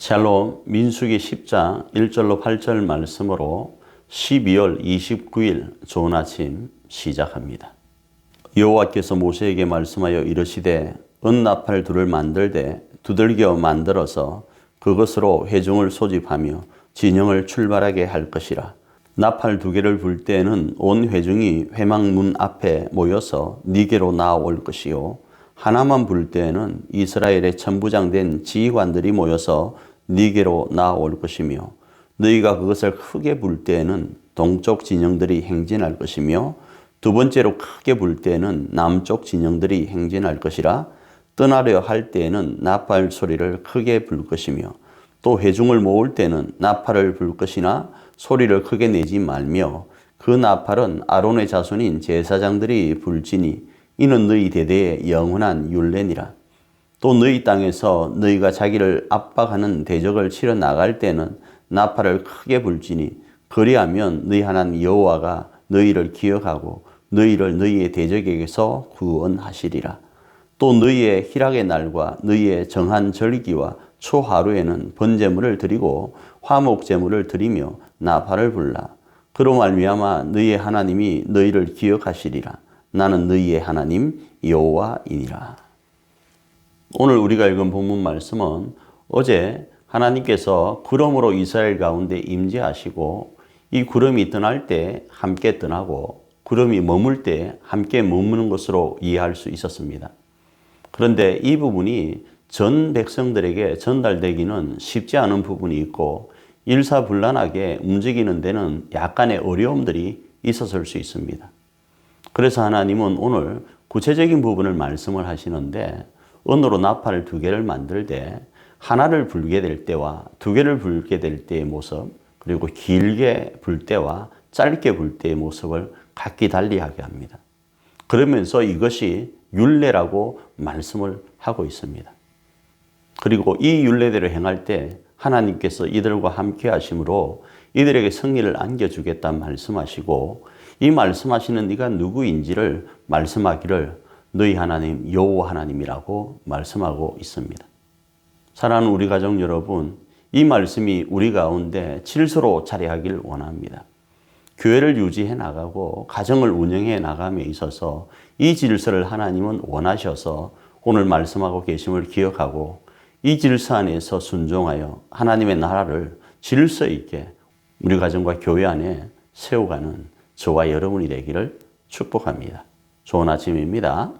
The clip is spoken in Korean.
샬롬 민수기 10장 1절로 8절 말씀으로 12월 29일 좋은 아침 시작합니다. 여호와께서 모세에게 말씀하여 이르시되 은나팔 둘을 만들되 두들겨 만들어서 그것으로 회중을 소집하며 진영을 출발하게 할 것이라. 나팔 두 개를 불 때에는 온 회중이 회막문 앞에 모여서 니게로 나올 것이요. 하나만 불 때에는 이스라엘의 천부장 된 지휘관들이 모여서 니게로 나올 것이며 너희가 그것을 크게 불 때에는 동쪽 진영들이 행진할 것이며 두 번째로 크게 불 때에는 남쪽 진영들이 행진할 것이라 떠나려 할 때에는 나팔 소리를 크게 불 것이며 또 회중을 모을 때는 나팔을 불 것이나 소리를 크게 내지 말며 그 나팔은 아론의 자손인 제사장들이 불지니 이는 너희 대대의 영원한 율례니라. 또 너희 땅에서 너희가 자기를 압박하는 대적을 치러 나갈 때는 나팔을 크게 불지니 그리하면 너희 하나님 여호와가 너희를 기억하고 너희를 너희의 대적에게서 구원하시리라. 또 너희의 희락의 날과 너희의 정한 절기와 초하루에는 번제물을 드리고 화목제물을 드리며 나팔을 불라. 그로 말미암아 너희의 하나님이 너희를 기억하시리라. 나는 너희의 하나님 여호와이니라. 오늘 우리가 읽은 본문 말씀은 어제 하나님께서 구름으로 이스라엘 가운데 임재하시고 이 구름이 떠날 때 함께 떠나고 구름이 머물 때 함께 머무는 것으로 이해할 수 있었습니다. 그런데 이 부분이 전 백성들에게 전달되기는 쉽지 않은 부분이 있고 일사불란하게 움직이는 데는 약간의 어려움들이 있었을 수 있습니다. 그래서 하나님은 오늘 구체적인 부분을 말씀을 하시는데 은으로 나팔 두 개를 만들 때 하나를 불게 될 때와 두 개를 불게 될 때의 모습 그리고 길게 불 때와 짧게 불 때의 모습을 각기 달리하게 합니다. 그러면서 이것이 율례라고 말씀을 하고 있습니다. 그리고 이 율례대로 행할 때 하나님께서 이들과 함께 하심으로 이들에게 승리를 안겨주겠다 말씀하시고 이 말씀하시는 네가 누구인지를 말씀하기를 너희 하나님 여호와 하나님이라고 말씀하고 있습니다. 사랑하는 우리 가족 여러분, 이 말씀이 우리 가운데 질서로 자리하길 원합니다. 교회를 유지해 나가고 가정을 운영해 나감에 있어서 이 질서를 하나님은 원하셔서 오늘 말씀하고 계심을 기억하고 이 질서 안에서 순종하여 하나님의 나라를 질서 있게 우리 가정과 교회 안에 세워가는 저와 여러분이 되기를 축복합니다. 좋은 아침입니다.